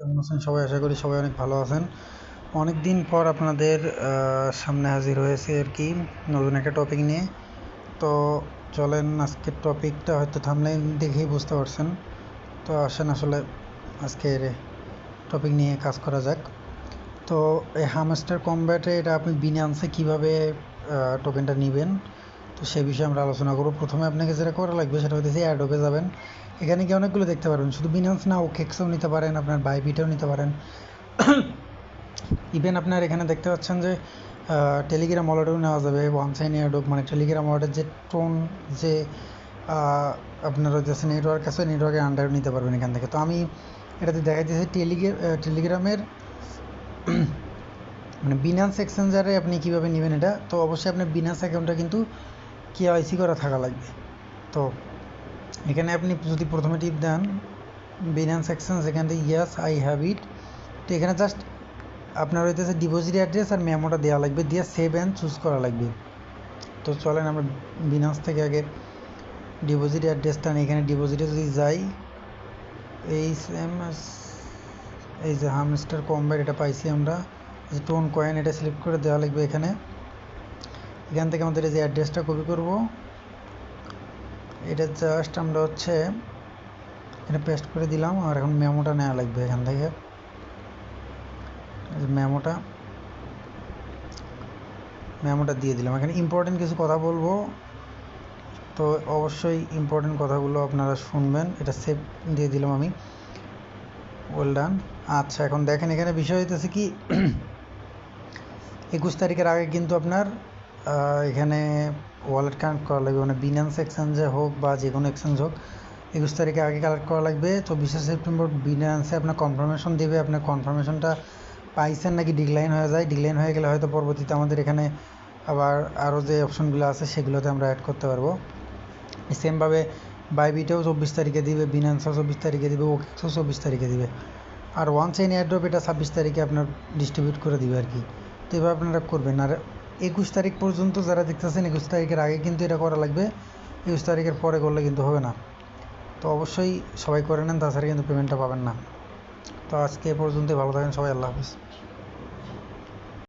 কেমন আছেন? সবাই আশা করি সবাই অনেক ভালো আছেন। অনেক দিন পর আপনাদের সামনে হাজির হয়েছে আর কি নতুন একটা টপিক নিয়ে। তো চলেন, আজকের টপিকটা হয়তো থামলাইন দেখেই বুঝতে পারছেন। তো আসেন আসলে আজকের টপিক নিয়ে কাজ করা যাক। তো এই হামস্টার কমব্যাটে এটা আপনি বিনান্সে কীভাবে টোকেনটা নেবেন? তো সে বিষয়ে আমরা আলোচনা করব। প্রথমে আপনাকে যেটা করা লাগবে সেটা হচ্ছে অ্যাডোবে যাবেন। এখানে গিয়ে অনেকগুলো দেখতে পারবেন শুধু বিনান্স না ওকেক্সও নিতে পারেন, আপনার বাইবিটাও নিতে পারেন। ইভেন আপনার এখানে দেখতে পাচ্ছেন যে টেলিগ্রাম ওয়ালেটেও নেওয়া যাবে। ওয়ান সাইন এয়ারডোক মানে টেলিগ্রাম ওয়ালেটের যে টোন যে আপনার হচ্ছে নেটওয়ার্ক আছে নেটওয়ার্কের আন্ডারও নিতে পারবেন এখান থেকে। তো আমি এটাতে দেখা যাচ্ছে টেলিগ্রা টেলিগ্রামের মানে বিনান্স এক্সচেঞ্জারে আপনি কীভাবে নেবেন এটা? তো অবশ্যই আপনার বিনান্স অ্যাকাউন্টটা কিন্তু কেওয়াইসি করা থাকা লাগবে। তো এখানে আপনি যদি প্রথমে টিপ দেন বিনান্স এক্সচেঞ্জ এখান থেকে ইয়াস আই হ্যাভ ইট তো এখানে জাস্ট আপনার হইতেছে ডিপোজিট অ্যাড্রেস আর মেমোটা দেওয়া লাগবে, দিয়ে সেভ অ্যান্ড চুজ করা লাগবে। তো চলেন আমরা বিনান্স থেকে আগে ডিপোজিট অ্যাড্রেসটা এখানে ডিপোজিটে যদি যাই এই সেম এই যে হামস্টার কম্বাইট এটা পাইছি আমরা। টোন কয়েন এটা সিলেক্ট করে দেওয়া লাগবে এখানে। এখান থেকে আমাদের এই যে অ্যাড্রেসটা কপি করব। এটা জাস্ট আমরা হচ্ছে এখানে পেস্ট করে দিলাম আর এখন মেমোটা নেওয়া লাগবে এখান থেকে। মেমোটা মেমোটা দিয়ে দিলাম। এখানে ইম্পর্টেন্ট কিছু কথা বলব। তো অবশ্যই ইম্পর্টেন্ট কথাগুলো আপনারা শুনবেন। এটা সেভ দিয়ে দিলাম আমি। ওয়েল ডান আচ্ছা এখন দেখেন এখানে বিষয় হইতেছে কি? একুশ তারিখের আগে কিন্তু আপনার এখানে ওয়ালেট কানেক্ট করা লাগবে মানে বিনান্স এক্সচেঞ্জে হোক বা যে কোনো এক্সচেঞ্জ হোক, একুশ তারিখে আগে কালেক্ট করা লাগবে। চব্বিশে সেপ্টেম্বর বিনান্সে আপনার কনফার্মেশন দেবে, আপনার কনফার্মেশনটা পাইছেন নাকি ডিক্লাইন হয়ে যায়। ডিক্লাইন হয়ে গেলে হয়তো পরবর্তীতে আমাদের এখানে আবার আরও যে অপশনগুলো আছে, সেগুলোতে আমরা অ্যাড করতে পারব। সেমভাবে বাইবিটাও চব্বিশ তারিখে দিবে বিনান্সও চব্বিশ তারিখে দিবে ওকেক্সও চব্বিশ তারিখে দিবে। আর ওয়ান চেইন এয়ারড্রপ এটা ছাব্বিশ তারিখে আপনার ডিস্ট্রিবিউট করে দিবে আর কি। তো এভাবে আপনারা করবেন। আর একুশ তারিখ পর্যন্ত যারা দেখতেছেন, একুশ তারিখের আগে কিন্তু এটা করা লাগবে। একুশ তারিখের পরে করলে কিন্তু হবে না। তো অবশ্যই সবাই করে নেন, তাছাড়া কিন্তু পেমেন্টটা পাবেন না। তো আজকে এ পর্যন্তই, ভালো থাকেন, সবাই আল্লাহ হাফিজ।